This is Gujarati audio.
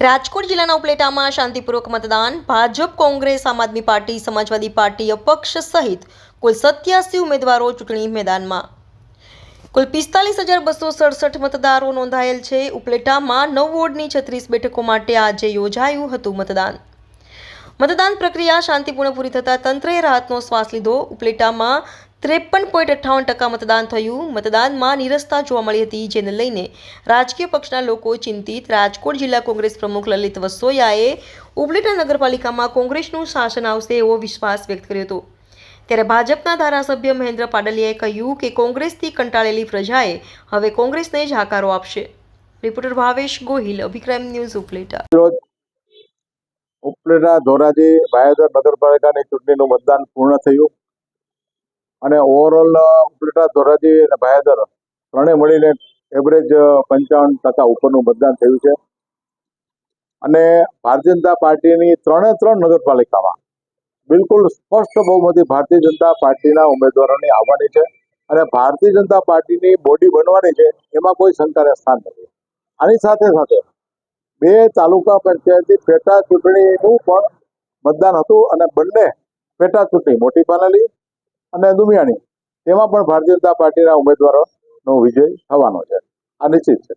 રાજકોટ જિલ્લાના ઉપલેટામાં શાંતિપૂર્વક મતદાન. ભાજપ, કોંગ્રેસ, આમ આદમી પાર્ટી, સમાજવાદી પાર્ટી અપક્ષ સહિત કુલ સત્યાસી ઉમેદવારો ચૂંટણી મેદાનમાં. કુલ પિસ્તાલીસ હજાર બસો સડસઠ મતદારો નોંધાયેલ છે. ઉપલેટામાં નવ વોર્ડની છત્રીસ બેઠકો માટે આજે યોજાયું હતું મતદાન. મતદાન પ્રક્રિયા શાંતિપૂર્ણ પૂરી થતાં તંત્રએ રાહતનો શ્વાસ લીધો. ઉપલેટામાં ત્રેપન પોઈન્ટ અઠ્ઠાવન ટકા મતદાન થયું. મતદાનમાં નિરસતા જોવા મળી હતી, જેને લઈને રાજકીય પક્ષના લોકો ચિંતિત. રાજકોટ જિલ્લા કોંગ્રેસ પ્રમુખ લલિત વસોયાએ ઉપલેટા નગરપાલિકામાં કોંગ્રેસનું શાસન આવશે એવો વિશ્વાસ વ્યક્ત કર્યો હતો. ત્યારે ભાજપના ધારાસભ્ય મહેન્દ્ર પાડલિયાએ કહ્યું કે કોંગ્રેસથી કંટાળેલી પ્રજાએ હવે કોંગ્રેસને જ હાકારો આપશે. Reporter Bhavesh Gohil, Abhikram news Upleta. Upleta Dhoraji Bhayadar નગરપાલિકાની ચૂંટણીનું મતદાન પૂર્ણ થયું. અને ઓવરઓલ ઉપલેટા, ધોરાજી અને ભાયાદર ત્રણે મળીને એવરેજ પંચાવન ટકા ઉપરનું મતદાન થયું છે. અને ભારતીય જનતા પાર્ટીની ત્રણે ત્રણ નગરપાલિકામાં બિલકુલ સ્પષ્ટ બહુમતી ભારતીય જનતા પાર્ટીના ઉમેદવારોની આવવાની છે અને ભારતીય જનતા પાર્ટીની બોડી બનવાની છે, એમાં કોઈ શંકાને સ્થાન નથી. આની સાથે સાથે બે તાલુકા પંચાયતની પેટા ચૂંટણીનું પણ મતદાન હતું અને બંને પેટા ચૂંટણી મોટી પાનેલી. અને દુમિયાણી તેમાં પણ ભારતીય જનતા પાર્ટીના ઉમેદવારોનો વિજય થવાનો છે. આ નિશ્ચિત છે.